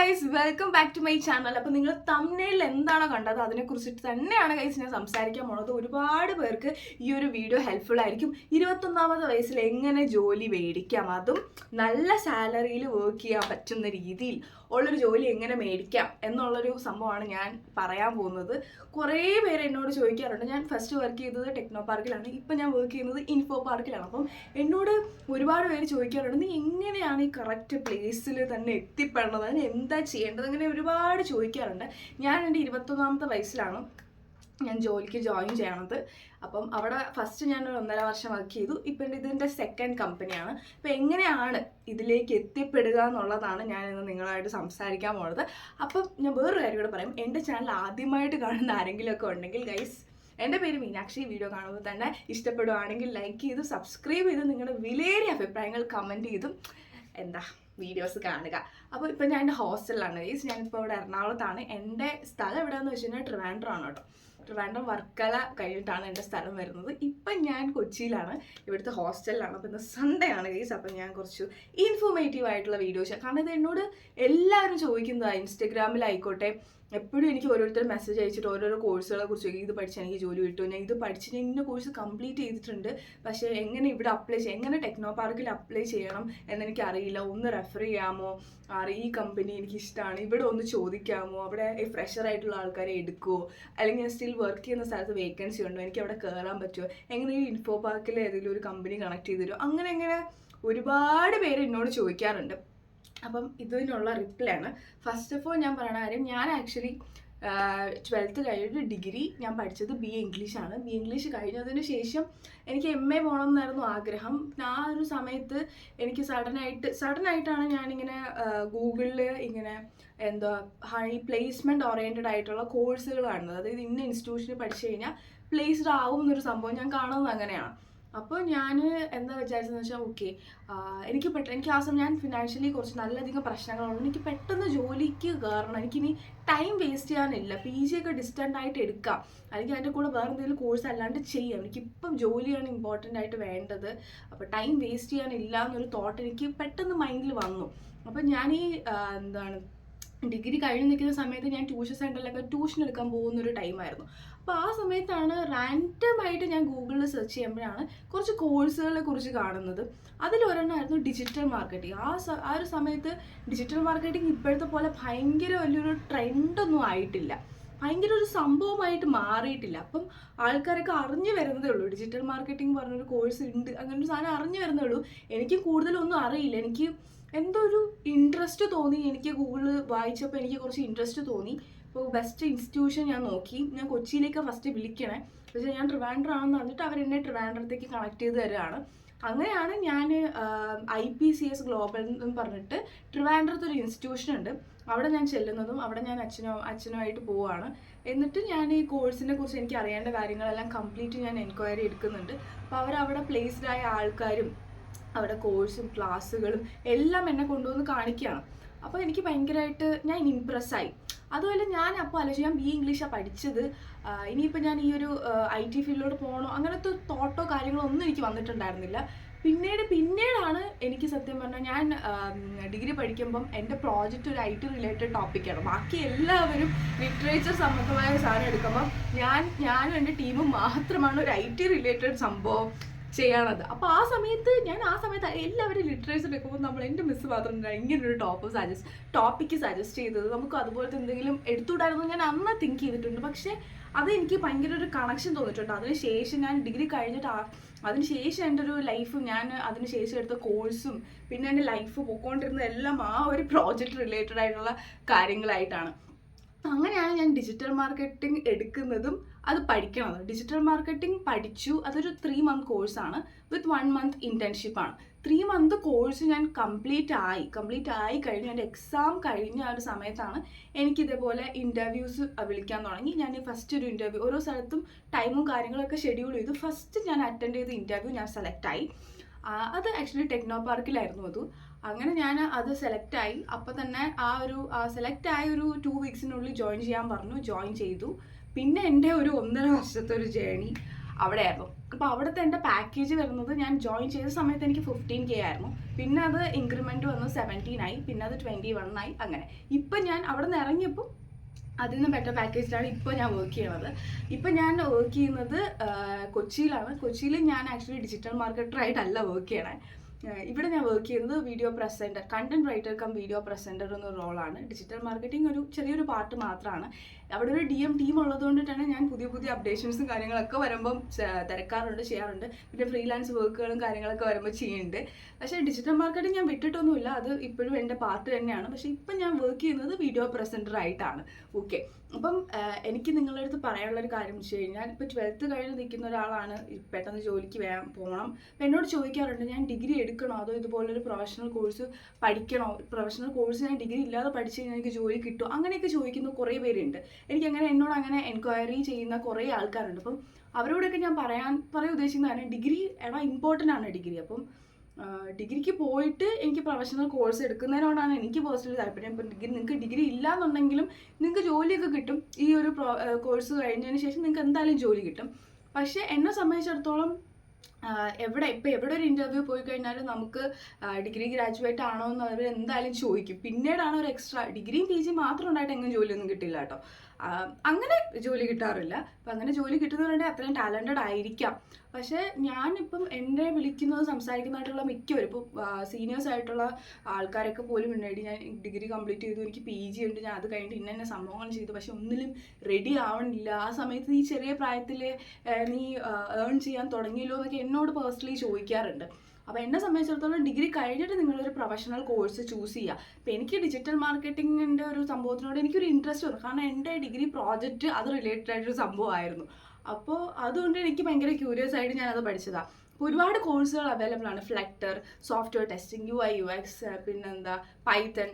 Guys welcome back to my channel അപ്പോൾ നിങ്ങൾ തമ്മിൽ എന്താണോ കണ്ടത് അതിനെക്കുറിച്ചിട്ട് തന്നെയാണ് ഗൈസ് ഞാൻ സംസാരിക്കാൻ പോണത്. ഒരുപാട് പേർക്ക് ഈ ഒരു വീഡിയോ ഹെൽപ്ഫുൾ ആയിരിക്കും. ഇരുപത്തൊന്നാമത്തെ വയസ്സിൽ എങ്ങനെ ജോലി മേടിക്കാം? അതും നല്ല സാലറിയിൽ വർക്ക് ചെയ്യാൻ പറ്റുന്ന രീതിയിൽ ഉള്ളൊരു ജോലി എങ്ങനെ മേടിക്കാം എന്നുള്ളൊരു സംഭവമാണ് ഞാൻ പറയാൻ പോകുന്നത്. കുറേ പേര് എന്നോട് ചോദിക്കാറുണ്ട്. ഞാൻ ഫസ്റ്റ് വർക്ക് ചെയ്തത് ടെക്നോ പാർക്കിലാണ് ഇപ്പം ഞാൻ വർക്ക് ചെയ്യുന്നത് ഇൻഫോ പാർക്കിലാണ് അപ്പം എന്നോട് ഒരുപാട് പേര് ചോദിക്കാറുണ്ട് നീ എങ്ങനെയാണ് ഈ കറക്റ്റ് പ്ലേസിൽ തന്നെ എത്തിപ്പെടുന്നത് അതിന് എന്താ ചെയ്യേണ്ടത് അങ്ങനെ ഒരുപാട് ചോദിക്കാറുണ്ട്. ഞാൻ എന്റെ ഇരുപത്തൊന്നാമത്തെ വയസ്സിലാണ് ഞാൻ ജോലിക്ക് ജോയിൻ ചെയ്യണത്. അപ്പം അവിടെ ഫസ്റ്റ് ഞാൻ ഒരു ഒന്നര വർഷം വർക്ക് ചെയ്തു. ഇപ്പം എന്റെ ഇതിന്റെ സെക്കൻഡ് കമ്പനിയാണ് അപ്പം എങ്ങനെയാണ് ഇതിലേക്ക് എത്തിപ്പെടുക എന്നുള്ളതാണ് ഞാൻ ഇന്ന് നിങ്ങളായിട്ട് സംസാരിക്കാൻ പോകുന്നത് അപ്പം ഞാൻ വേറൊരു കാര്യം കൂടെ പറയും. എന്റെ ചാനൽ ആദ്യമായിട്ട് കാണുന്ന ആരെങ്കിലുമൊക്കെ ഉണ്ടെങ്കിൽ ഗൈസ് എന്റെ പേര് മീനാക്ഷി. വീഡിയോ കാണുമ്പോൾ തന്നെ ഇഷ്ടപ്പെടുവാണെങ്കിൽ ലൈക്ക് ചെയ്ത് സബ്സ്ക്രൈബ് ചെയ്ത് നിങ്ങളുടെ വിലയേറിയ അഭിപ്രായങ്ങൾ കമന്റ് ചെയ്തും. എന്താ? വീഡിയോസ് കാണുക. അപ്പോൾ ഇപ്പം ഞാൻ എന്റെ ഹോസ്റ്റലിലാണ് ഞാൻ ഞാനിപ്പോൾ ഇവിടെ എറണാകുളത്താണ്. എന്റെ സ്ഥലം എവിടെയാണെന്ന് വെച്ച് കഴിഞ്ഞാൽ ട്രിവാൻഡ്രം ആണ് കേട്ടോ. ട്രിവാൻഡ്രം വർക്കല കഴിഞ്ഞിട്ടാണ് എന്റെ സ്ഥലം വരുന്നത്. ഇപ്പം ഞാൻ കൊച്ചിയിലാണ്. ഇവിടുത്തെ ഹോസ്റ്റലിലാണ് അപ്പം ഇന്ന് സൺഡേ ആണ് ഗൈസ് അപ്പം ഞാൻ കുറച്ച് ഇൻഫോർമേറ്റീവ് ആയിട്ടുള്ള വീഡിയോസ് കാരണം ഇത് എന്നോട് എല്ലാവരും ചോദിക്കുന്നതാണ് ഇൻസ്റ്റഗ്രാമിലായിക്കോട്ടെ എപ്പോഴും എനിക്ക് ഓരോരുത്തർ മെസ്സേജ് അയച്ചിട്ട് ഓരോരോ കോഴ്സുകളെ കുറിച്ച് ഇത് പഠിച്ചാൽ എനിക്ക് ജോലി കിട്ടും ഞാൻ ഇത് പഠിച്ച് ഇന്ന കോഴ്സ് കംപ്ലീറ്റ് ചെയ്തിട്ടുണ്ട്. പക്ഷേ എങ്ങനെ ഇവിടെ അപ്ലൈ ചെയ്യാം എങ്ങനെ ടെക്നോ പാർക്കിൽ അപ്ലൈ ചെയ്യണം എന്നെനിക്ക് അറിയില്ല ഒന്ന് റെഫർ ചെയ്യാമോ? ആറ് ഈ കമ്പനി എനിക്ക് ഇഷ്ടമാണ് ഇവിടെ ഒന്ന് ചോദിക്കാമോ? അവിടെ ഫ്രഷർ ആയിട്ടുള്ള ആൾക്കാരെ എടുക്കുമോ അല്ലെങ്കിൽ ഞാൻ സ്റ്റിൽ വർക്ക് ചെയ്യുന്ന സ്ഥലത്ത് വേക്കൻസി ഉണ്ടോ? എനിക്ക് അവിടെ കയറാൻ പറ്റുമോ എങ്ങനെ ഈ ഇൻഫോ പാർക്കിൽ ഏതെങ്കിലും ഒരു കമ്പനി കണക്ട് ചെയ്ത് തരുമോ അങ്ങനെ അങ്ങനെ ഒരുപാട് പേര് എന്നോട് ചോദിക്കാറുണ്ട്. അപ്പം ഇതിനുള്ള റിപ്ലൈ ആണ്. ഫസ്റ്റ് ഓഫ് ഓൾ ഞാൻ പറയണ കാര്യം ഞാൻ ആക്ച്വലി ട്വൽത്ത് കഴിഞ്ഞിട്ട് ഡിഗ്രി ഞാൻ പഠിച്ചത് ബി ഇംഗ്ലീഷ് ആണ്. ബി ഇംഗ്ലീഷ് കഴിഞ്ഞതിന് ശേഷം എനിക്ക് എം എ പോകണം എന്നായിരുന്നു ആഗ്രഹം. ആ ഒരു സമയത്ത് എനിക്ക് സഡനായിട്ട് സഡനായിട്ടാണ് ഞാനിങ്ങനെ ഗൂഗിളിൽ ഇങ്ങനെ എന്താ ഹൈ പ്ലേസ്മെന്റ് ഓറിയന്റഡ് ആയിട്ടുള്ള കോഴ്സുകൾ കാണുന്നത്. അതായത് ഇന്ന ഇൻസ്റ്റിറ്റ്യൂഷനിൽ പഠിച്ചു കഴിഞ്ഞാൽ പ്ലേസ്ഡ് ആവും എന്നൊരു സംഭവം ഞാൻ കാണുന്നത് അങ്ങനെയാണ്. അപ്പോൾ ഞാൻ എന്താ വിചാരിച്ചതെന്ന് വെച്ചാൽ ഓക്കെ എനിക്ക് പെട്ടെന്ന് എനിക്ക് ആ സമയം ഞാൻ ഫിനാൻഷ്യലി കുറച്ച് നല്ലധികം പ്രശ്നങ്ങളുണ്ട്. എനിക്ക് പെട്ടെന്ന് ജോലിക്ക് കയറണം എനിക്കിനി ടൈം വേസ്റ്റ് ചെയ്യാനില്ല. പി ജി ഒക്കെ ഡിസ്റ്റന്റ് ആയിട്ട് എടുക്കാം. അല്ലെങ്കിൽ അതിന്റെ കൂടെ വേറെ എന്തെങ്കിലും കോഴ്സ് അല്ലാണ്ട് ചെയ്യാം. എനിക്കിപ്പം ജോലിയാണ് ഇമ്പോർട്ടന്റ് ആയിട്ട് വേണ്ടത്. അപ്പോൾ ടൈം വേസ്റ്റ് ചെയ്യാനില്ല എന്നൊരു തോട്ട് എനിക്ക് പെട്ടെന്ന് മൈൻഡിൽ വന്നു. അപ്പം ഞാൻ ഈ എന്താണ് ഡിഗ്രി കഴിഞ്ഞ് നിൽക്കുന്ന സമയത്ത് ഞാൻ ട്യൂഷൻ സെന്ററിലൊക്കെ ട്യൂഷൻ എടുക്കാൻ പോകുന്ന ഒരു ടൈമായിരുന്നു അപ്പോൾ ആ സമയത്താണ് റാൻഡമായിട്ട് ഞാൻ ഗൂഗിളിൽ സെർച്ച് ചെയ്യുമ്പോഴാണ് കുറച്ച് കോഴ്സുകളെ കുറിച്ച് കാണുന്നത്. അതിലൊരെണ്ണമായിരുന്നു ഡിജിറ്റൽ മാർക്കറ്റിംഗ് ആ ആ ഒരു സമയത്ത് ഡിജിറ്റൽ മാർക്കറ്റിംഗ് ഇപ്പോഴത്തെ പോലെ ഭയങ്കര വലിയൊരു ട്രെൻഡൊന്നും ആയിട്ടില്ല. ഭയങ്കര ഒരു സംഭവമായിട്ട് മാറിയിട്ടില്ല. അപ്പം ആൾക്കാരൊക്കെ അറിഞ്ഞു വരുന്നതേ ഉള്ളൂ. ഡിജിറ്റൽ മാർക്കറ്റിംഗ് പറഞ്ഞൊരു കോഴ്സ് ഉണ്ട്. അങ്ങനെ ഒരു സാധനം അറിഞ്ഞു വരുന്നേ ഉള്ളൂ. എനിക്ക് കൂടുതലൊന്നും അറിയില്ല. എനിക്ക് എന്തോ ഒരു ഇൻട്രസ്റ്റ് തോന്നി എനിക്ക് ഗൂഗിളിൽ വായിച്ചപ്പോൾ എനിക്ക് കുറച്ച് ഇൻട്രസ്റ്റ് തോന്നി. അപ്പോൾ ബെസ്റ്റ് ഇൻസ്റ്റിറ്റ്യൂഷൻ ഞാൻ നോക്കി. ഞാൻ കൊച്ചിയിലേക്ക് ഫസ്റ്റ് വിളിക്കണേ. പക്ഷേ ഞാൻ ട്രിവാൻഡ്രം ആണെന്ന് പറഞ്ഞിട്ട് അവർ എന്നെ ട്രിവാൻഡ്രത്തേക്ക് കണക്ട് ചെയ്ത് തരാണ്. അങ്ങനെയാണ് ഞാൻ I P C S global എന്ന് പറഞ്ഞിട്ട് ട്രിവാൻഡ്രത്ത് ഒരു ഇൻസ്റ്റിറ്റ്യൂഷൻ ഉണ്ട്. അവിടെ ഞാൻ ചെല്ലുന്നതും അവിടെ ഞാൻ അച്ഛനോ അച്ഛനുമായിട്ട് പോവുകയാണ് എന്നിട്ട് ഞാൻ ഈ കോഴ്സിനെ കുറിച്ച് എനിക്ക് അറിയേണ്ട കാര്യങ്ങളെല്ലാം കംപ്ലീറ്റ് ഞാൻ എൻക്വയറി എടുക്കുന്നുണ്ട്. അപ്പോൾ അവരവിടെ പ്ലേസ്ഡായ ആൾക്കാരും അവിടെ കോഴ്സും ക്ലാസ്സുകളും എല്ലാം എന്നെ കൊണ്ടുവന്ന് കാണിക്കുകയാണ്. അപ്പോൾ എനിക്ക് ഭയങ്കരമായിട്ട് ഞാൻ ഇമ്പ്രസ്സായി അതുപോലെ ഞാൻ അപ്പോൾ ആലോചിച്ചു ഞാൻ ബി ഇംഗ്ലീഷാണ് പഠിച്ചത്. ഇനിയിപ്പോൾ ഞാൻ ഈ ഒരു ഐ ടി ഫീൽഡിലോട്ട് പോകണോ അങ്ങനത്തെ തോട്ടോ കാര്യങ്ങളോ ഒന്നും എനിക്ക് വന്നിട്ടുണ്ടായിരുന്നില്ല. പിന്നീട് പിന്നീടാണ് എനിക്ക് സത്യം പറഞ്ഞാൽ ഞാൻ ഡിഗ്രി പഠിക്കുമ്പം എന്റെ പ്രോജക്റ്റ് ഒരു ഐ ടി റിലേറ്റഡ് ടോപ്പിക്കാണ് ബാക്കി എല്ലാവരും ലിറ്ററേച്ചർ സംബന്ധമായ സാധനം എടുക്കുമ്പോൾ ഞാൻ ഞാനും എന്റെ ടീമും മാത്രമാണ് ഒരു ഐ ടി റിലേറ്റഡ് സംഭവം ചെയ്യണത് അപ്പോൾ ആ സമയത്ത് ഞാൻ ആ സമയത്ത് എല്ലാവരും ലിറ്ററേച്ചർ എടുക്കുമ്പോൾ നമ്മൾ എന്റെ മിസ് മാത്രം ഇങ്ങനെ ഒരു ടോപ്പ് സജസ്റ്റ് ടോപ്പിക്ക് സജസ്റ്റ് ചെയ്തത് നമുക്ക് അതുപോലത്തെ എന്തെങ്കിലും എടുത്തുകൂടായിരുന്നു ഞാൻ അന്ന് തിങ്ക് ചെയ്തിട്ടുണ്ട്. പക്ഷേ അത് എനിക്ക് ഭയങ്കര ഒരു കണക്ഷൻ തോന്നിയിട്ടുണ്ട്. അതിനുശേഷം ഞാൻ ഡിഗ്രി കഴിഞ്ഞിട്ട് ആ അതിന് ശേഷം എന്റെ ഒരു ലൈഫ് ഞാൻ അതിനുശേഷം എടുത്ത കോഴ്സും പിന്നെ എന്റെ ലൈഫ് പോയിക്കൊണ്ടിരുന്ന എല്ലാം ആ ഒരു പ്രോജക്റ്റ് റിലേറ്റഡ് ആയിട്ടുള്ള കാര്യങ്ങളായിട്ടാണ്. അങ്ങനെയാണ് ഞാൻ ഡിജിറ്റൽ മാർക്കറ്റിംഗ് എടുക്കുന്നതും അത് പഠിക്കണം ഡിജിറ്റൽ മാർക്കറ്റിംഗ് പഠിച്ചു. അതൊരു ത്രീ മന്ത് കോഴ്സാണ് വിത്ത് വൺ മന്ത് ഇന്റേൺഷിപ്പാണ് ത്രീ മന്ത് കോഴ്സ് ഞാൻ കംപ്ലീറ്റ് ആയി. കംപ്ലീറ്റ് ആയി കഴിഞ്ഞു എന്റെ എക്സാം കഴിഞ്ഞ ആ ഒരു സമയത്താണ് എനിക്ക് ഇതേപോലെ ഇന്റർവ്യൂസ് വിളിക്കാൻ തുടങ്ങി. ഞാൻ ഫസ്റ്റ് ഒരു ഇന്റർവ്യൂ ഓരോ സ്ഥലത്തും ടൈമും കാര്യങ്ങളൊക്കെ ഷെഡ്യൂൾ ചെയ്തു. ഫസ്റ്റ് ഞാൻ അറ്റൻഡ് ചെയ്ത ഇന്റർവ്യൂ ഞാൻ സെലക്ട് ആയി. അത് ആക്ച്വലി ടെക്നോ പാർക്കിലായിരുന്നു അത്. അങ്ങനെ ഞാൻ അത് സെലക്ട് ആയി. അപ്പോൾ തന്നെ ആ ഒരു സെലക്ട് ആയ ഒരു ടു വീക്സിനുള്ളിൽ ജോയിൻ ചെയ്യാൻ പറഞ്ഞു. ജോയിൻ ചെയ്തു. പിന്നെ എന്റെ ഒരു ഒന്നര വർഷത്തെ ഒരു ജേണി അവിടെയായിരുന്നു. അപ്പോൾ അവിടുത്തെ എന്റെ പാക്കേജ് വരുന്നത് ഞാൻ ജോയിൻ ചെയ്ത സമയത്ത് എനിക്ക് ഫിഫ്റ്റീൻ കെ ആയിരുന്നു. പിന്നെ അത് ഇൻക്രിമെന്റ് വന്ന് സെവന്റീൻ ആയി. പിന്നെ അത് ട്വന്റി വൺ ആയി. അങ്ങനെ. ഇപ്പം ഞാൻ അവിടെ നിന്ന് ഇറങ്ങിയപ്പോൾ അതിൽ നിന്ന് ബെറ്റർ പാക്കേജിലാണ് ഇപ്പോൾ ഞാൻ വർക്ക് ചെയ്യുന്നത്. ഇപ്പം ഞാൻ വർക്ക് ചെയ്യുന്നത് കൊച്ചിയിലാണ്. കൊച്ചിയിൽ ഞാൻ ആക്ച്വലി ഡിജിറ്റൽ മാർക്കറ്ററായിട്ടല്ല വർക്ക് ചെയ്യണേ. ഇവിടെ ഞാൻ വർക്ക് ചെയ്യുന്നത് video presenter content writer cum video presenter എന്ന റോളാണ് ഡിജിറ്റൽ മാർക്കറ്റിംഗ് ഒരു ചെറിയൊരു പാർട്ട് മാത്രമാണ് അവിടെ ഒരു ഡി എം ടീം ഉള്ളതുകൊണ്ട് തന്നെ ഞാൻ പുതിയ പുതിയ അപ്ഡേഷൻസും കാര്യങ്ങളൊക്കെ വരുമ്പം തിരക്കാറുണ്ട് ചെയ്യാറുണ്ട്. പിന്നെ ഫ്രീലാൻസ് വർക്കുകളും കാര്യങ്ങളൊക്കെ വരുമ്പോൾ ചെയ്യുന്നുണ്ട്. പക്ഷേ ഡിജിറ്റൽ മാർക്കറ്റിംഗ് ഞാൻ വിട്ടിട്ടൊന്നുമില്ല. അത് ഇപ്പോഴും എന്റെ പാർട്ട് തന്നെയാണ്. പക്ഷേ ഇപ്പം ഞാൻ വർക്ക് ചെയ്യുന്നത് വീഡിയോ പ്രസന്റർ ആയിട്ടാണ്. ഓക്കെ അപ്പം എനിക്ക് നിങ്ങളുടെ അടുത്ത് പറയാനുള്ള ഒരു കാര്യം വെച്ച് കഴിഞ്ഞാൽ ഇപ്പോൾ ട്വൽത്ത് കഴിഞ്ഞ് നിൽക്കുന്ന ഒരാളാണ് പെട്ടെന്ന് ജോലിക്ക് വേണം പോകണം. അപ്പം എന്നോട് ചോദിക്കാറുണ്ട് ഞാൻ ഡിഗ്രി എടുക്കണോ? അതോ ഇതുപോലൊരു പ്രൊഫഷണൽ കോഴ്സ് പഠിക്കണോ? പ്രൊഫഷണൽ കോഴ്സ് ഞാൻ ഡിഗ്രി ഇല്ലാതെ പഠിച്ചു കഴിഞ്ഞാൽ എനിക്ക് ജോലി കിട്ടുമോ? അങ്ങനെയൊക്കെ ചോദിക്കുന്ന കുറേ പേരുണ്ട്. എനിക്ക് അങ്ങനെ എന്നോട് അങ്ങനെ എൻക്വയറി ചെയ്യുന്ന കുറേ ആൾക്കാരുണ്ട്. അപ്പം അവരോടൊക്കെ ഞാൻ പറയാൻ പറയാൻ ഉദ്ദേശിക്കുന്ന കാര്യം ഡിഗ്രി എടാ ഇമ്പോർട്ടന്റ് ആണ് ഡിഗ്രി. അപ്പം ഡിഗ്രിക്ക് പോയിട്ട് എനിക്ക് പ്രൊഫഷണൽ കോഴ്സ് എടുക്കുന്നതിനോടാണ് എനിക്ക് പേഴ്സണലി താല്പര്യം. ഇപ്പം ഡിഗ്രി നിങ്ങൾക്ക് ഡിഗ്രി ഇല്ല എന്നുണ്ടെങ്കിലും നിങ്ങൾക്ക് ജോലിയൊക്കെ കിട്ടും. ഈ ഒരു കോഴ്സ് കഴിഞ്ഞതിന് ശേഷം നിങ്ങൾക്ക് എന്തായാലും ജോലി കിട്ടും. പക്ഷേ എന്നെ സംബന്ധിച്ചിടത്തോളം എവിടെ ഇപ്പം എവിടെ ഒരു ഇന്റർവ്യൂ പോയി കഴിഞ്ഞാലും നമുക്ക് ഡിഗ്രി ഗ്രാജുവേറ്റ് ആണോ എന്ന് അവർ എന്തായാലും ചോദിക്കും. പിന്നീടാണ് ഒരു എക്സ്ട്രാ ഡിഗ്രിയും പി ജി മാത്രം ഉണ്ടായിട്ട് എങ്ങും ജോലിയൊന്നും കിട്ടില്ല കേട്ടോ. അങ്ങനെ ജോലി കിട്ടാറില്ല. അപ്പം അങ്ങനെ ജോലി കിട്ടുന്നവരുടെ അത്രയും ടാലന്റഡ് ആയിരിക്കാം. പക്ഷേ ഞാനിപ്പം എന്നെ വിളിക്കുന്നത് സംസാരിക്കുന്നതായിട്ടുള്ള മിക്കവരും ഇപ്പോൾ സീനിയേഴ്സ് ആയിട്ടുള്ള ആൾക്കാരൊക്കെ പോലും ഉണ്ടായിട്ട് ഞാൻ ഡിഗ്രി കംപ്ലീറ്റ് ചെയ്തു എനിക്ക് പി ജി ഉണ്ട്. ഞാൻ അത് കഴിഞ്ഞിട്ട് ഇന്ന തന്നെ സംഭവങ്ങൾ ചെയ്തു. പക്ഷെ ഒന്നിലും റെഡി ആവണില്ല. ആ സമയത്ത് നീ ചെറിയ പ്രായത്തിൽ നീ ഏൺ ചെയ്യാൻ തുടങ്ങിയല്ലോ എന്നൊക്കെ എന്നോട് പേഴ്സണലി ചോദിക്കാറുണ്ട്. അപ്പോൾ എന്നെ സംബന്ധിച്ചിടത്തോളം ഡിഗ്രി കഴിഞ്ഞിട്ട് നിങ്ങളൊരു പ്രൊഫഷണൽ കോഴ്സ് ചൂസ് ചെയ്യുക അപ്പോൾ എനിക്ക് ഡിജിറ്റൽ മാർക്കറ്റിങ്ങിന്റെ ഒരു സംഭവത്തിനോട് എനിക്കൊരു ഇൻട്രസ്റ്റ് വന്നു. കാരണം എന്റെ ഡിഗ്രി പ്രോജക്റ്റ് അത് റിലേറ്റഡ് ആയിട്ടൊരു സംഭവമായിരുന്നു. അപ്പോൾ അതുകൊണ്ട് എനിക്ക് ഭയങ്കര ക്യൂരിയസ് ആയിട്ട് ഞാനത് പഠിച്ചതാണ് ഒരുപാട് കോഴ്സുകൾ അവൈലബിൾ ആണ്. Flutter software testing U I U X പിന്നെന്താ പൈത്തൺ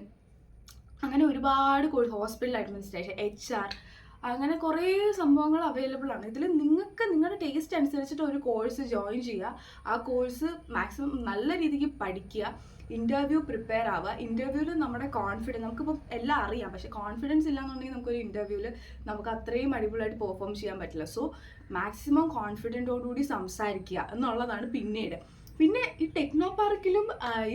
അങ്ങനെ ഒരുപാട് course hospital administration H R അങ്ങനെ കുറേ സംഭവങ്ങൾ അവൈലബിൾ ആണ്. ഇതിൽ നിങ്ങൾക്ക് നിങ്ങളുടെ ടേസ്റ്റ് അനുസരിച്ചിട്ട് ഒരു കോഴ്സ് ജോയിൻ ചെയ്യുക ആ കോഴ്സ് മാക്സിമം നല്ല രീതിക്ക് പഠിക്കുക. ഇന്റർവ്യൂ പ്രിപ്പയർ ആവുക. ഇന്റർവ്യൂവിൽ നമ്മുടെ കോൺഫിഡൻസ് നമുക്കിപ്പോൾ എല്ലാം അറിയാം. പക്ഷേ കോൺഫിഡൻസ് ഇല്ലാന്നുണ്ടെങ്കിൽ നമുക്കൊരു ഇന്റർവ്യൂവിൽ നമുക്ക് അത്രയും അടിപൊളിയായിട്ട് പെർഫോം ചെയ്യാൻ പറ്റില്ല. സോ മാക്സിമം കോൺഫിഡന്റോടുകൂടി സംസാരിക്കുക എന്നുള്ളതാണ് പിന്നീട്. പിന്നെ ഈ ടെക്നോ പാർക്കിലും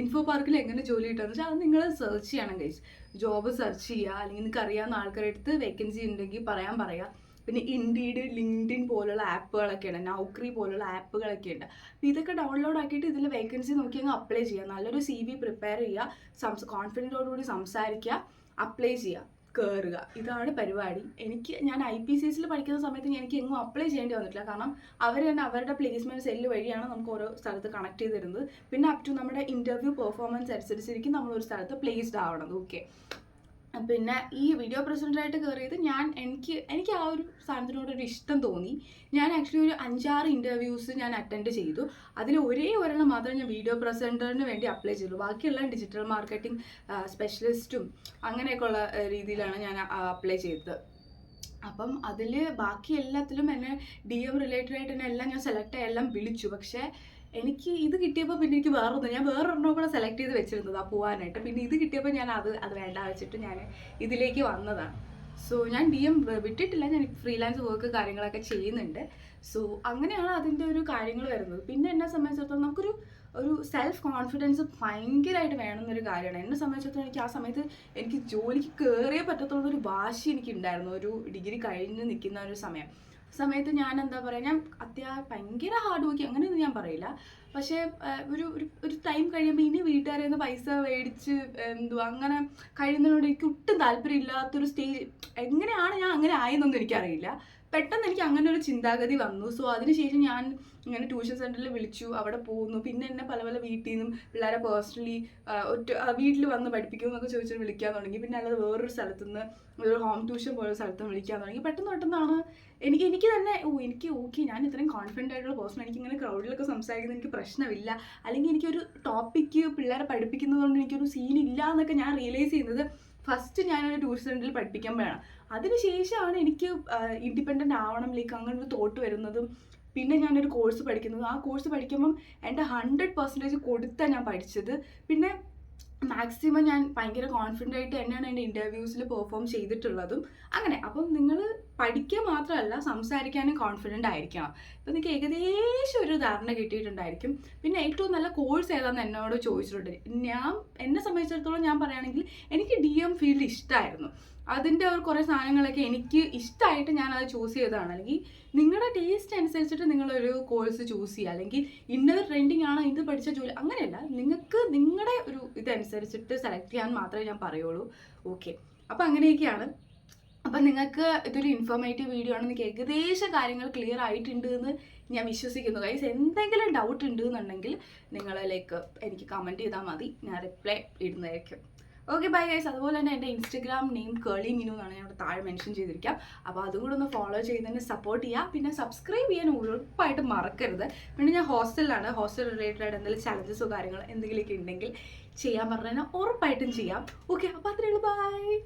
ഇൻഫോ പാർക്കിലും എങ്ങനെ ജോലി കിട്ടുമെന്ന് വെച്ചാൽ അത് നിങ്ങൾ സെർച്ച് ചെയ്യണം ഗൈസ് ജോബ് സെർച്ച് ചെയ്യുക അല്ലെങ്കിൽ നിങ്ങൾക്ക് അറിയാവുന്ന ആൾക്കാരുടെ അടുത്ത് വേക്കൻസി ഉണ്ടെങ്കിൽ പറയാൻ പറയുക. പിന്നെ ഇൻഡീഡ് ലിങ്ക്ഡിൻ പോലുള്ള ആപ്പുകളൊക്കെയാണ് നൗക്രി പോലുള്ള ആപ്പുകളൊക്കെ ഉണ്ട് അപ്പോൾ ഇതൊക്കെ ഡൗൺലോഡ് ആക്കിയിട്ട് ഇതിൽ വേക്കൻസി നോക്കി അങ്ങ് അപ്ലൈ ചെയ്യുക. നല്ലൊരു സി വി പ്രിപ്പയർ ചെയ്യുക. സംസ് കോൺഫിഡന്റോടുകൂടി സംസാരിക്കുക. അപ്ലൈ ചെയ്യുക. കയറുക ഇതാണ് പരിപാടി. എനിക്ക് ഞാൻ ഐ പി സി എസിൽ പഠിക്കുന്ന സമയത്ത് എനിക്ക് എങ്ങും അപ്ലൈ ചെയ്യേണ്ടി വന്നിട്ടില്ല. കാരണം അവർ തന്നെ അവരുടെ പ്ലേസ്മെന്റ് സെല്ല് വഴിയാണ് നമുക്ക് ഓരോ സ്ഥലത്ത് കണക്ട് ചെയ്ത് തരുന്നത്. പിന്നെ അപ് ടു നമ്മുടെ ഇന്റർവ്യൂ പെർഫോമൻസ് അനുസരിച്ചിരിക്കും നമ്മൾ ഒരു സ്ഥലത്ത് പ്ലേസ്ഡ് ആവണത്. ഓക്കെ പിന്നെ ഈ വീഡിയോ പ്രസന്ററായിട്ട് കയറിയത് ഞാൻ എനിക്ക് എനിക്ക് ആ ഒരു സാധനത്തിനോടൊരു ഇഷ്ടം തോന്നി. ഞാൻ ആക്ച്വലി ഒരു അഞ്ചാറ് ഇന്റർവ്യൂസ് ഞാൻ അറ്റൻഡ് ചെയ്തു. അതിൽ ഒരേ ഒരെണ്ണം മാത്രമേ ഞാൻ വീഡിയോ പ്രസന്ററിന് വേണ്ടി അപ്ലൈ ചെയ്തു. ബാക്കിയെല്ലാം ഡിജിറ്റൽ മാർക്കറ്റിംഗ് സ്പെഷ്യലിസ്റ്റും അങ്ങനെയൊക്കെയുള്ള രീതിയിലാണ് ഞാൻ അപ്ലൈ ചെയ്തത്. അപ്പം അതിൽ ബാക്കി എല്ലാത്തിലും എന്നെ ഡി എം റിലേറ്റഡ് ആയിട്ട് തന്നെ എല്ലാം ഞാൻ സെലക്ട് ആയി എല്ലാം വിളിച്ചു. പക്ഷേ എനിക്ക് ഇത് കിട്ടിയപ്പോൾ പിന്നെ എനിക്ക് വേറൊന്നും ഞാൻ വേറൊരെണ്ണം കൂടെ സെലക്ട് ചെയ്ത് വെച്ചിരുന്നത് ആ പോകാനായിട്ട് പിന്നെ ഇത് കിട്ടിയപ്പോൾ ഞാൻ അത് അത് വേണ്ട വെച്ചിട്ട് ഞാൻ ഇതിലേക്ക് വന്നതാണ്. സോ ഞാൻ ഡി എം വിട്ടിട്ടില്ല. ഞാൻ ഫ്രീലാൻസ് വർക്ക് കാര്യങ്ങളൊക്കെ ചെയ്യുന്നുണ്ട്. സോ അങ്ങനെയാണ് അതിന്റെ ഒരു കാര്യങ്ങൾ വരുന്നത്. പിന്നെ എന്നെ സംബന്ധിച്ചിടത്തോളം നമുക്കൊരു ഒരു സെൽഫ് കോൺഫിഡൻസ് ഭയങ്കരമായിട്ട് വേണമെന്നൊരു കാര്യമാണ്. എന്നെ സംബന്ധിച്ചിടത്തോളം എനിക്ക് ആ സമയത്ത് എനിക്ക് ജോലിക്ക് കയറിയേ പറ്റത്തുള്ളൊരു വാശി എനിക്ക് ഉണ്ടായിരുന്നു ഒരു ഡിഗ്രി കഴിഞ്ഞ് നിൽക്കുന്ന ഒരു സമയം. സമയത്ത് ഞാൻ എന്താ പറയുക ഞാൻ അത്യാ ഭയങ്കര ഹാർഡ് വർക്ക് അങ്ങനെയൊന്നും ഞാൻ പറയില്ല. പക്ഷേ ഒരു ഒരു ടൈം കഴിയുമ്പോൾ ഇനി വീട്ടുകാരിൽ നിന്ന് പൈസ മേടിച്ച് എന്തുവാ അങ്ങനെ കഴിയുന്നതിനോട് എനിക്ക് ഒട്ടും താല്പര്യമില്ലാത്തൊരു സ്റ്റേജ് എങ്ങനെയാണ് ഞാൻ അങ്ങനെ ആയെന്നൊന്നും എനിക്കറിയില്ല. പെട്ടെന്ന് എനിക്ക് അങ്ങനെ ഒരു ചിന്താഗതി വന്നു. സോ അതിനുശേഷം ഞാൻ ഇങ്ങനെ ട്യൂഷൻ സെന്ററിൽ വിളിച്ചു. അവിടെ പോകുന്നു. പിന്നെ എന്നെ പല പല വീട്ടിൽ നിന്നും പിള്ളേരെ പേഴ്സണലി ഒറ്റ വീട്ടിൽ വന്ന് പഠിപ്പിക്കുമോ എന്നൊക്കെ ചോദിച്ചിട്ട് വിളിക്കാൻ തുടങ്ങി. പിന്നെ അല്ലാതെ വേറൊരു സ്ഥലത്തു നിന്ന് ഒരു ഹോം ട്യൂഷൻ പോലെ സ്ഥലത്ത് വിളിക്കാൻ തുടങ്ങി. പെട്ടെന്ന് പെട്ടെന്നാണ് എനിക്ക് എനിക്ക് തന്നെ ഓ എനിക്ക് ഓക്കെ ഞാൻ ഇത്രയും കോൺഫിഡന്റ് ആയിട്ടുള്ള പേഴ്സൺ എനിക്ക് ഇങ്ങനെ ക്രൗഡിലൊക്കെ സംസാരിക്കുന്നത് എനിക്ക് പ്രശ്നമില്ല. അല്ലെങ്കിൽ എനിക്കൊരു ടോപ്പിക്ക് പിള്ളേരെ പഠിപ്പിക്കുന്നതുകൊണ്ട് എനിക്കൊരു സീൻ ഇല്ല എന്നൊക്കെ ഞാൻ റിയലൈസ് ചെയ്യുന്നത് ഫസ്റ്റ് ഞാനൊരു ട്യൂഷൻ സെന്ററിൽ വേണം അതിനുശേഷമാണ് എനിക്ക് ഇൻഡിപെൻഡന്റ് ആവണം ലൈക്ക് അങ്ങനെ ഒരു തോട്ട് വരുന്നതും പിന്നെ ഞാനൊരു കോഴ്സ് പഠിക്കുന്നതും. ആ കോഴ്സ് പഠിക്കുമ്പം എന്റെ ഹൺഡ്രഡ് പെർസെന്റേജ് കൊടുത്താണ് ഞാൻ പഠിച്ചത്. പിന്നെ മാക്സിമം ഞാൻ ഭയങ്കര കോൺഫിഡന്റ് ആയിട്ട് തന്നെയാണ് എന്റെ ഇന്റർവ്യൂസിൽ പെർഫോം ചെയ്തിട്ടുള്ളതും. അങ്ങനെ അപ്പം നിങ്ങൾ പഠിക്കുക മാത്രമല്ല സംസാരിക്കാനും കോൺഫിഡന്റ് ആയിരിക്കണം. ഇപ്പം നിങ്ങൾക്ക് ഏകദേശം ഒരു ധാരണ കിട്ടിയിട്ടുണ്ടായിരിക്കും. പിന്നെ ഏറ്റവും നല്ല കോഴ്സ് ഏതാണെന്ന് എന്നോട് ചോദിച്ചിട്ടുണ്ട്. ഞാൻ എന്നെ സംബന്ധിച്ചിടത്തോളം ഞാൻ പറയുകയാണെങ്കിൽ എനിക്ക് ഡി എം ഫീൽഡ് ഇഷ്ടമായിരുന്നു അതിന്റെ ഒരു കുറേ സാധനങ്ങളൊക്കെ എനിക്ക് ഇഷ്ടമായിട്ട് ഞാൻ അത് ചൂസ് ചെയ്തതാണ്. അല്ലെങ്കിൽ നിങ്ങളുടെ ടേസ്റ്റ് അനുസരിച്ചിട്ട് നിങ്ങളൊരു കോഴ്സ് ചൂസ് ചെയ്യുക. അല്ലെങ്കിൽ ഇന്നത് ട്രെൻഡിങ് ആണ് ഇത് പഠിച്ച ജോലി അങ്ങനെയല്ല. നിങ്ങൾക്ക് നിങ്ങളുടെ ഒരു ഇതനുസരിച്ചിട്ട് സെലക്ട് ചെയ്യാൻ മാത്രമേ ഞാൻ പറയുള്ളൂ. ഓക്കെ അപ്പോൾ അങ്ങനെയൊക്കെയാണ്. അപ്പം നിങ്ങൾക്ക് ഇതൊരു ഇൻഫോർമേറ്റീവ് വീഡിയോ ആണ് നിങ്ങൾക്ക് ഏകദേശം കാര്യങ്ങൾ ക്ലിയർ ആയിട്ടുണ്ട് എന്ന് ഞാൻ വിശ്വസിക്കുന്നു. കൈസ് എന്തെങ്കിലും ഡൗട്ട് ഉണ്ട് എന്നുണ്ടെങ്കിൽ നിങ്ങൾ ലൈക്ക് എനിക്ക് കമന്റ് ചെയ്താൽ മതി. ഞാൻ റിപ്ലൈ ഇടുന്നതായിരിക്കും. ഓക്കെ ബൈ ഗൈസ് അതുപോലെ തന്നെ എന്റെ ഇൻസ്റ്റഗ്രാം നെയിം കേളി മിനു എന്നാണ് ഞാൻ ഇവിടെ താഴെ മെൻഷൻ ചെയ്തിരിക്കാം. അപ്പോൾ അതുകൂടെ ഒന്ന് ഫോളോ ചെയ്തതിന് സപ്പോർട്ട് ചെയ്യുക. പിന്നെ സബ്സ്ക്രൈബ് ചെയ്യാൻ ഉറപ്പായിട്ട് മറക്കരുത്. പിന്നെ ഞാൻ ഹോസ്റ്റലിലാണ് ഹോസ്റ്റൽ റിലേറ്റഡ് ആയിട്ട് എന്തെങ്കിലും ചലഞ്ചസോ കാര്യങ്ങളോ എന്തെങ്കിലുമൊക്കെ ഉണ്ടെങ്കിൽ ചെയ്യാൻ പറഞ്ഞാൽ ഉറപ്പായിട്ടും ചെയ്യാം. ഓക്കെ അപ്പോൾ അത്രയുള്ളൂ ബൈ